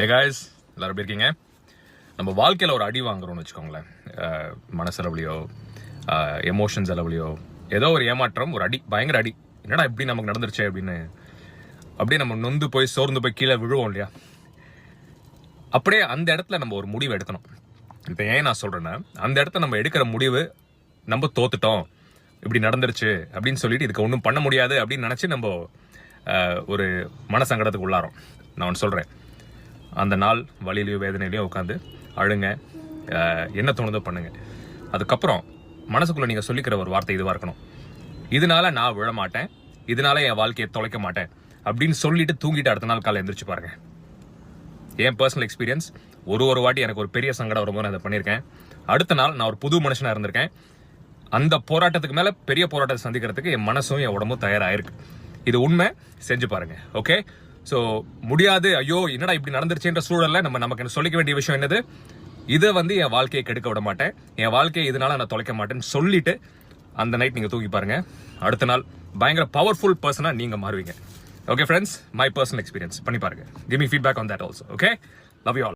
Hey guys எல்லாரும் எப்படி இருக்கீங்க? நம்ம வாழ்க்கையில் ஒரு அடி வாங்குறோம்னு வச்சுக்கோங்களேன். மனசளவுலையோ எமோஷன்ஸ் அளவுலையோ ஏதோ ஒரு ஏமாற்றம் ஒரு அடி பயங்கர அடி. என்னடா இப்படி நமக்கு நடந்துருச்சு அப்படின்னு அப்படியே நம்ம நொந்து போய் சோர்ந்து போய் கீழே விழுவோம் இல்லையா? அப்படியே அந்த இடத்துல நம்ம ஒரு முடிவு எடுக்கணும். இப்போ ஏன் நான் சொல்கிறேன்னா அந்த இடத்த நம்ம எடுக்கிற முடிவு நம்ம தோத்துட்டோம். இப்படி நடந்துருச்சு அப்படின்னு சொல்லிட்டு இதுக்கு ஒன்றும் பண்ண முடியாது அப்படின்னு நினச்சி நம்ம ஒரு மனசங்கடத்துக்கு உள்ளாரோம் நான் ஒன்று சொல்கிறேன் அந்த நாள் வலியிலையோ வேதனையிலையோ உட்காந்து அழுங்க என்ன தோணுதோ பண்ணுங்க. அதுக்கப்புறம் மனசுக்குள்ளே நீங்கள் சொல்லிக்கிற ஒரு வார்த்தை இதுவாக இருக்கணும். இதனால நான் விழ மாட்டேன். இதனால என் வாழ்க்கையை தொலைக்க மாட்டேன். அப்படின்னு சொல்லிட்டு தூங்கிட்டு அடுத்த நாள் காலை எந்திரிச்சு பாருங்க. என் பர்சனல் எக்ஸ்பீரியன்ஸ் ஒரு ஒரு வாட்டி எனக்கு ஒரு பெரிய சங்கடம் வரும்போது நான் அதை பண்ணியிருக்கேன். அடுத்த நாள் நான் ஒரு புது மனுஷனாக இருந்திருக்கேன். அந்த போராட்டத்துக்கு மேலே பெரிய போராட்டத்தை சந்திக்கிறதுக்கு என் மனசும் என் உடம்பும் தயாராகிருக்கு இது உண்மை செஞ்சு பாருங்கள் ஓகே ஸோ முடியாது. ஐயோ என்னடா இப்படி நடந்துருச்சுன்ற சூழல்ல நம்ம நமக்கு என்ன சொல்லிக்க வேண்டிய விஷயம் என்னது? இதை வந்து என் வாழ்க்கையை கெடுக்க விட மாட்டேன். என் வாழ்க்கையை இதனால நான் தொலைக்க மாட்டேன்னு சொல்லிட்டு அந்த நைட் நீங்கள் தூக்கி பாருங்க. அடுத்த நாள் பயங்கர பவர்ஃபுல் பர்சனாக நீங்கள் மாறுவீங்க. Okay friends my personal experience பண்ணி பாருங்க. Give me feedback on that also okay love you all